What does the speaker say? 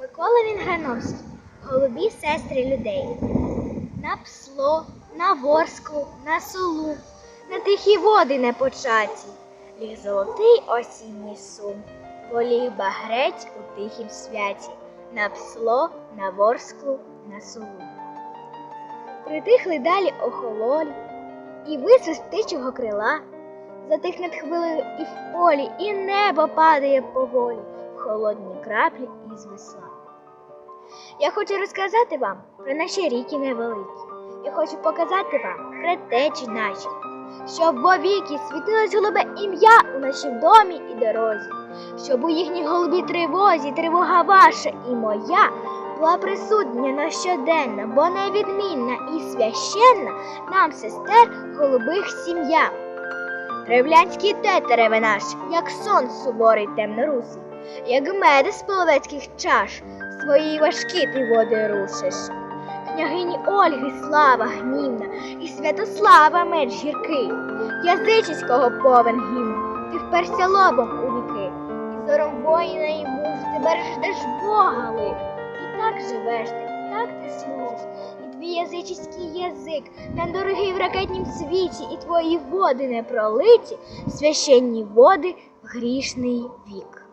Микола Вінграновський, голубі сестри людей. На псло, на ворсклу, на солу, на тихі води непочаті, ліг золотий осінній сум, волів багрець у тихім святі, на псло, на ворсклу, на солу. Притихли далі охололі, і висвіст птичого крила, затих над хвилею і в полі, і небо падає поволі в холодні краплі із весла. Я хочу розказати вам про наші ріки невеликі. Я хочу показати вам про течі наші, щоб вовіки світилось голубе ім'я у нашім домі і дорозі, щоб у їхній голубій тривозі тривога ваша і моя була присутня на щоденна, бо невідмінна і священна нам сестер голубих сім'я. Древлянські тетереве наш, як сон суворий темнорусий, як меди з половецьких чаш, свої важкі ти води рушиш. Княгині Ольги слава гнівна, і Святослава меч гіркий, язичиського повен гімн, ти вперся лобом у віки, і зором воїна і мужа ти бережеш Бога лик. І так живеш ти, і так ти служиш, і твій язичиський язик нам дорогий в ракетнім світі, і твої води не пролиті, священні води в грішний вік.